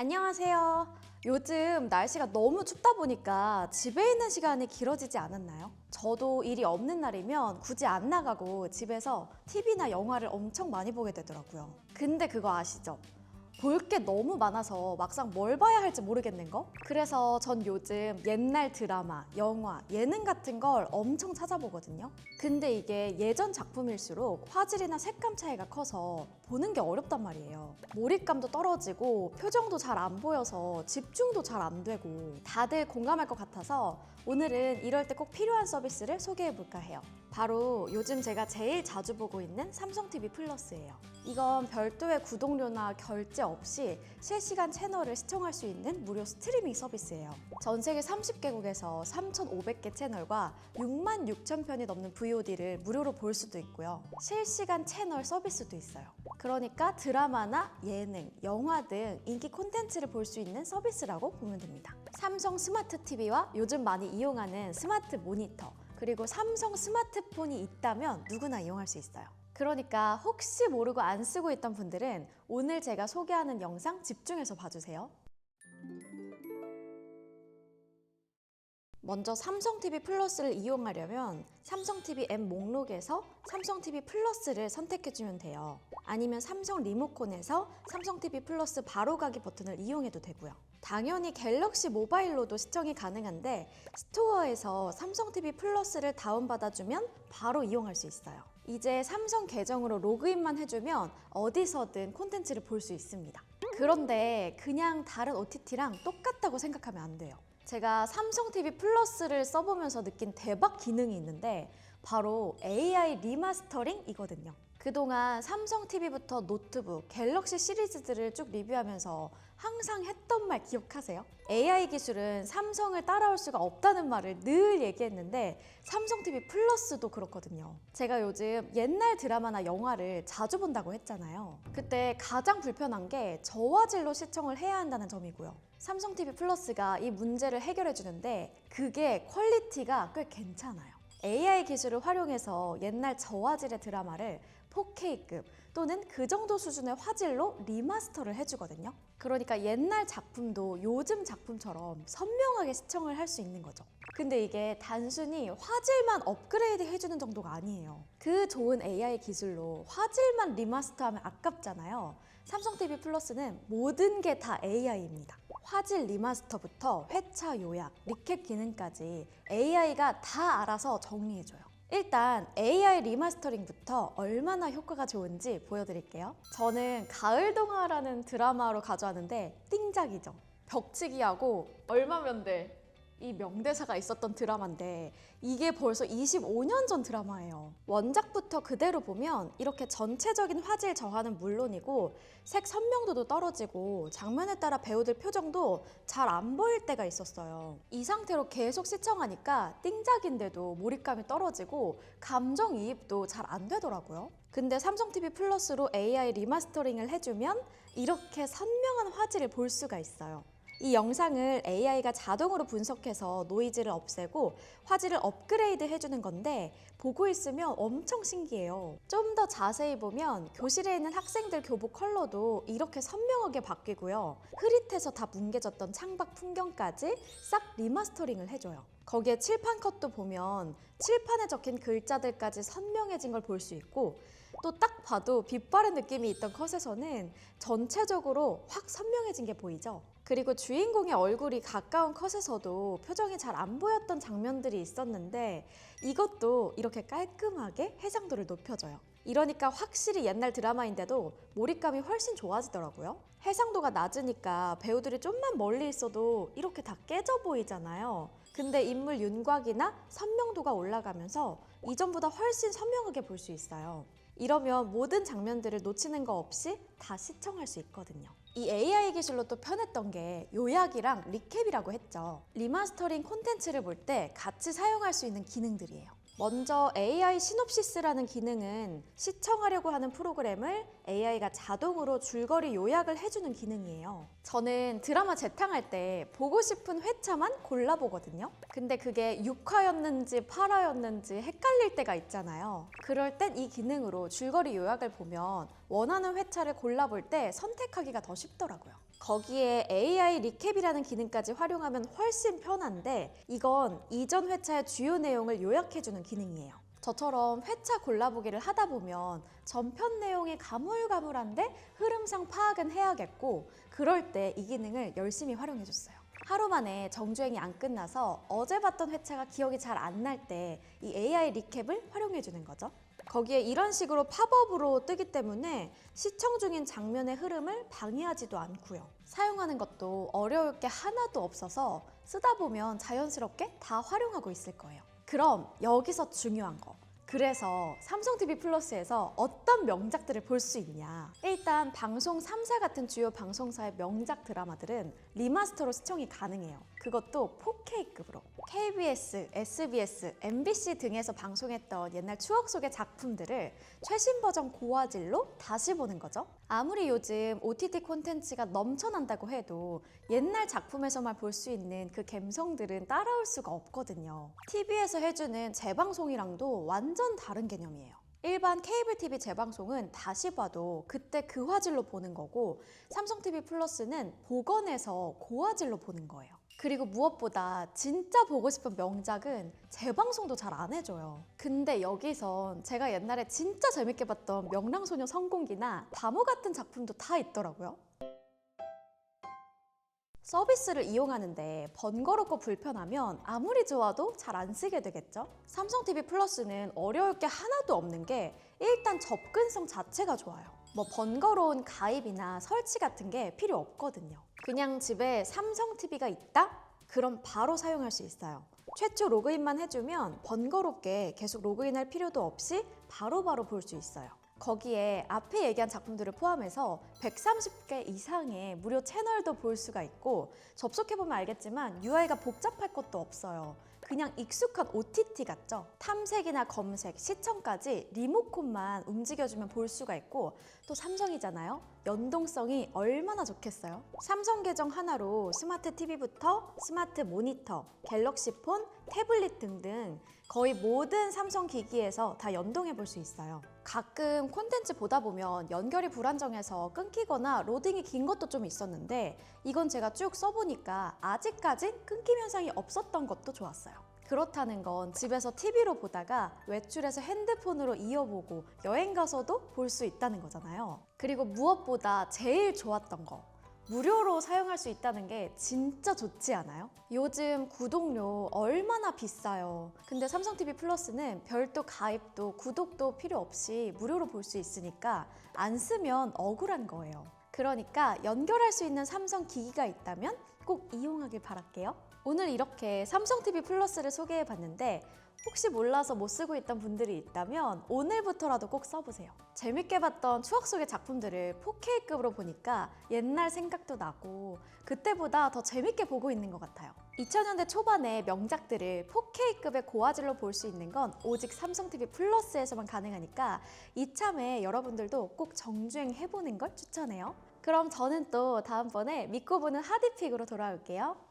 안녕하세요. 요즘 날씨가 너무 춥다 보니까 집에 있는 시간이 길어지지 않았나요? 저도 일이 없는 날이면 굳이 안 나가고 집에서 TV나 영화를 엄청 많이 보게 되더라고요. 근데 그거 아시죠? 볼 게 너무 많아서 막상 뭘 봐야 할지 모르겠는 거? 그래서 전 요즘 옛날 드라마, 영화, 예능 같은 걸 엄청 찾아보거든요. 근데 이게 예전 작품일수록 화질이나 색감 차이가 커서 보는 게 어렵단 말이에요. 몰입감도 떨어지고 표정도 잘 안 보여서 집중도 잘 안 되고 다들 공감할 것 같아서 오늘은 이럴 때 꼭 필요한 서비스를 소개해 볼까 해요. 바로 요즘 제가 제일 자주 보고 있는 삼성 TV 플러스예요. 이건 별도의 구독료나 결제 없이 실시간 채널을 시청할 수 있는 무료 스트리밍 서비스예요. 전 세계 30개국에서 3,500개 채널과 6만 6천 편이 넘는 VOD를 무료로 볼 수도 있고요. 실시간 채널 서비스도 있어요. 그러니까 드라마나 예능, 영화 등 인기 콘텐츠를 볼 수 있는 서비스라고 보면 됩니다. 삼성 스마트 TV와 요즘 많이 이용하는 스마트 모니터, 그리고 삼성 스마트폰이 있다면 누구나 이용할 수 있어요. 그러니까 혹시 모르고 안 쓰고 있던 분들은 오늘 제가 소개하는 영상 집중해서 봐주세요. 먼저 삼성 TV 플러스를 이용하려면 삼성 TV 앱 목록에서 삼성 TV 플러스를 선택해주면 돼요. 아니면 삼성 리모컨에서 삼성 TV 플러스 바로가기 버튼을 이용해도 되고요. 당연히 갤럭시 모바일로도 시청이 가능한데 스토어에서 삼성 TV 플러스를 다운받아주면 바로 이용할 수 있어요. 이제 삼성 계정으로 로그인만 해주면 어디서든 콘텐츠를 볼 수 있습니다. 그런데 그냥 다른 OTT랑 똑같다고 생각하면 안 돼요. 제가 삼성 TV 플러스를 써보면서 느낀 대박 기능이 있는데 바로 AI 리마스터링이거든요. 그동안 삼성 TV부터 노트북, 갤럭시 시리즈들을 쭉 리뷰하면서 항상 했던 말 기억하세요? AI 기술은 삼성을 따라올 수가 없다는 말을 늘 얘기했는데 삼성 TV 플러스도 그렇거든요. 제가 요즘 옛날 드라마나 영화를 자주 본다고 했잖아요. 그때 가장 불편한 게 저화질로 시청을 해야 한다는 점이고요. 삼성 TV 플러스가 이 문제를 해결해 주는데 그게 퀄리티가 꽤 괜찮아요. AI 기술을 활용해서 옛날 저화질의 드라마를 4K급 또는 그 정도 수준의 화질로 리마스터를 해주거든요. 그러니까 옛날 작품도 요즘 작품처럼 선명하게 시청을 할 수 있는 거죠. 근데 이게 단순히 화질만 업그레이드 해주는 정도가 아니에요. 그 좋은 AI 기술로 화질만 리마스터하면 아깝잖아요. 삼성 TV 플러스는 모든 게 다 AI입니다. 화질 리마스터부터 회차 요약, 리캡 기능까지 AI가 다 알아서 정리해줘요. 일단 AI 리마스터링부터 얼마나 효과가 좋은지 보여드릴게요. 저는 가을동화라는 드라마로 가져왔는데 띵작이죠. 벽치기하고 얼마면 돼? 이 명대사가 있었던 드라마인데 이게 벌써 25년 전 드라마예요. 원작부터 그대로 보면 이렇게 전체적인 화질 저하는 물론이고 색 선명도도 떨어지고 장면에 따라 배우들 표정도 잘 안 보일 때가 있었어요. 이 상태로 계속 시청하니까 띵작인데도 몰입감이 떨어지고 감정이입도 잘 안 되더라고요. 근데 삼성 TV 플러스로 AI 리마스터링을 해주면 이렇게 선명한 화질을 볼 수가 있어요. 이 영상을 AI가 자동으로 분석해서 노이즈를 없애고 화질을 업그레이드 해주는 건데 보고 있으면 엄청 신기해요. 좀 더 자세히 보면 교실에 있는 학생들 교복 컬러도 이렇게 선명하게 바뀌고요. 흐릿해서 다 뭉개졌던 창밖 풍경까지 싹 리마스터링을 해줘요. 거기에 칠판 컷도 보면 칠판에 적힌 글자들까지 선명해진 걸 볼 수 있고 또 딱 봐도 빛바랜 느낌이 있던 컷에서는 전체적으로 확 선명해진 게 보이죠? 그리고 주인공의 얼굴이 가까운 컷에서도 표정이 잘 안 보였던 장면들이 있었는데 이것도 이렇게 깔끔하게 해상도를 높여줘요. 이러니까 확실히 옛날 드라마인데도 몰입감이 훨씬 좋아지더라고요. 해상도가 낮으니까 배우들이 좀만 멀리 있어도 이렇게 다 깨져 보이잖아요. 근데 인물 윤곽이나 선명도가 올라가면서 이전보다 훨씬 선명하게 볼 수 있어요. 이러면 모든 장면들을 놓치는 거 없이 다 시청할 수 있거든요. 이 AI 기술로 또 편했던 게 요약이랑 리캡이라고 했죠. 리마스터링 콘텐츠를 볼 때 같이 사용할 수 있는 기능들이에요. 먼저 AI 시놉시스라는 기능은 시청하려고 하는 프로그램을 AI가 자동으로 줄거리 요약을 해주는 기능이에요. 저는 드라마 재탕할 때 보고 싶은 회차만 골라보거든요. 근데 그게 6화였는지 8화였는지 헷갈릴 때가 있잖아요. 그럴 땐 이 기능으로 줄거리 요약을 보면 원하는 회차를 골라볼 때 선택하기가 더 쉽더라고요. 거기에 AI 리캡이라는 기능까지 활용하면 훨씬 편한데 이건 이전 회차의 주요 내용을 요약해주는 기능이에요. 저처럼 회차 골라보기를 하다 보면 전편 내용이 가물가물한데 흐름상 파악은 해야겠고 그럴 때 이 기능을 열심히 활용해줬어요. 하루 만에 정주행이 안 끝나서 어제 봤던 회차가 기억이 잘 안 날 때 이 AI 리캡을 활용해주는 거죠. 거기에 이런 식으로 팝업으로 뜨기 때문에 시청 중인 장면의 흐름을 방해하지도 않고요. 사용하는 것도 어려울 게 하나도 없어서 쓰다 보면 자연스럽게 다 활용하고 있을 거예요. 그럼 여기서 중요한 거. 그래서 삼성 TV 플러스에서 어떤 명작들을 볼 수 있냐? 일단 방송 3사 같은 주요 방송사의 명작 드라마들은 리마스터로 시청이 가능해요. 그것도 4K급으로. KBS, SBS, MBC 등에서 방송했던 옛날 추억 속의 작품들을 최신 버전 고화질로 다시 보는 거죠. 아무리 요즘 OTT 콘텐츠가 넘쳐난다고 해도 옛날 작품에서만 볼 수 있는 그 감성들은 따라올 수가 없거든요. TV에서 해주는 재방송이랑도 완전 다른 개념이에요. 일반 케이블 TV 재방송은 다시 봐도 그때 그 화질로 보는 거고 삼성 TV 플러스는 복원해서 고화질로 보는 거예요. 그리고 무엇보다 진짜 보고 싶은 명작은 재방송도 잘 안 해줘요. 근데 여기선 제가 옛날에 진짜 재밌게 봤던 명랑소녀 성공기나 바모 같은 작품도 다 있더라고요. 서비스를 이용하는데 번거롭고 불편하면 아무리 좋아도 잘 안 쓰게 되겠죠? 삼성 TV 플러스는 어려울 게 하나도 없는 게 일단 접근성 자체가 좋아요. 뭐 번거로운 가입이나 설치 같은 게 필요 없거든요. 그냥 집에 삼성 TV가 있다? 그럼 바로 사용할 수 있어요. 최초 로그인만 해주면 번거롭게 계속 로그인할 필요도 없이 바로바로 볼 수 있어요. 거기에 앞에 얘기한 작품들을 포함해서 130개 이상의 무료 채널도 볼 수가 있고 접속해보면 알겠지만 UI가 복잡할 것도 없어요. 그냥 익숙한 OTT 같죠? 탐색이나 검색, 시청까지 리모컨만 움직여주면 볼 수가 있고 또 삼성이잖아요? 연동성이 얼마나 좋겠어요? 삼성 계정 하나로 스마트 TV부터 스마트 모니터, 갤럭시 폰, 태블릿 등등 거의 모든 삼성 기기에서 다 연동해 볼 수 있어요. 가끔 콘텐츠 보다 보면 연결이 불안정해서 끊기거나 로딩이 긴 것도 좀 있었는데 이건 제가 쭉 써보니까 아직까진 끊김 현상이 없었던 것도 좋았어요. 그렇다는 건 집에서 TV로 보다가 외출해서 핸드폰으로 이어보고 여행 가서도 볼 수 있다는 거잖아요. 그리고 무엇보다 제일 좋았던 거. 무료로 사용할 수 있다는 게 진짜 좋지 않아요? 요즘 구독료 얼마나 비싸요. 근데 삼성 TV 플러스는 별도 가입도 구독도 필요 없이 무료로 볼 수 있으니까 안 쓰면 억울한 거예요. 그러니까 연결할 수 있는 삼성 기기가 있다면 꼭 이용하길 바랄게요. 오늘 이렇게 삼성 TV 플러스를 소개해 봤는데 혹시 몰라서 못 쓰고 있던 분들이 있다면 오늘부터라도 꼭 써보세요. 재밌게 봤던 추억 속의 작품들을 4K급으로 보니까 옛날 생각도 나고 그때보다 더 재밌게 보고 있는 것 같아요. 2000년대 초반의 명작들을 4K급의 고화질로 볼 수 있는 건 오직 삼성 TV 플러스에서만 가능하니까 이참에 여러분들도 꼭 정주행 해보는 걸 추천해요. 그럼 저는 또 다음번에 믿고 보는 하디픽으로 돌아올게요.